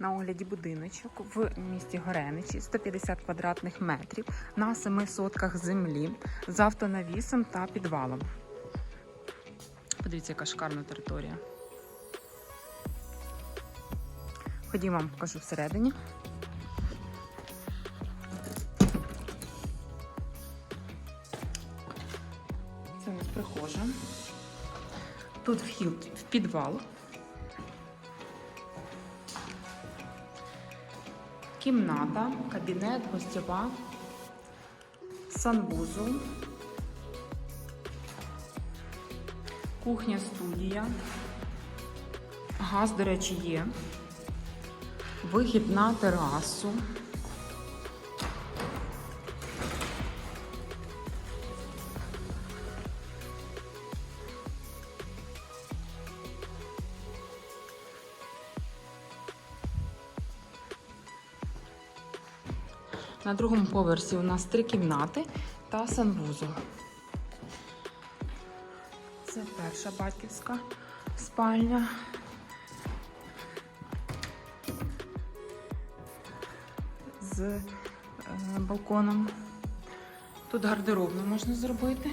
На огляді будиночок в місті Гореничі 150 квадратних метрів на семи сотках землі з автонавісом та підвалом. Подивіться, яка шикарна територія. Ходімо, вам покажу всередині. Це у нас прихожа. Тут вхід в підвал. Кімната, кабінет, гостьова, санвузол, кухня, студія. Газ, до речі, є. Вихід на терасу. На другому поверсі у нас три кімнати та санвузол. Це перша батьківська спальня. З е, балконом. Тут гардеробну можна зробити.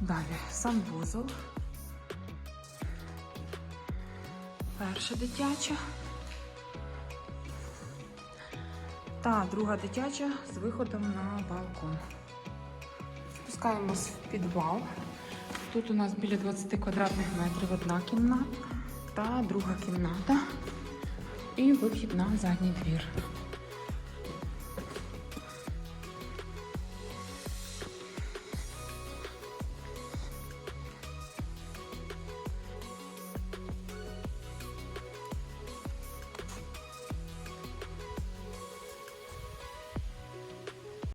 Далі санвузол. Перша дитяча. Та друга дитяча з виходом на балкон. Спускаємось в підвал. Тут у нас біля 20 квадратних метрів одна кімната та друга кімната і вихід на задній двір.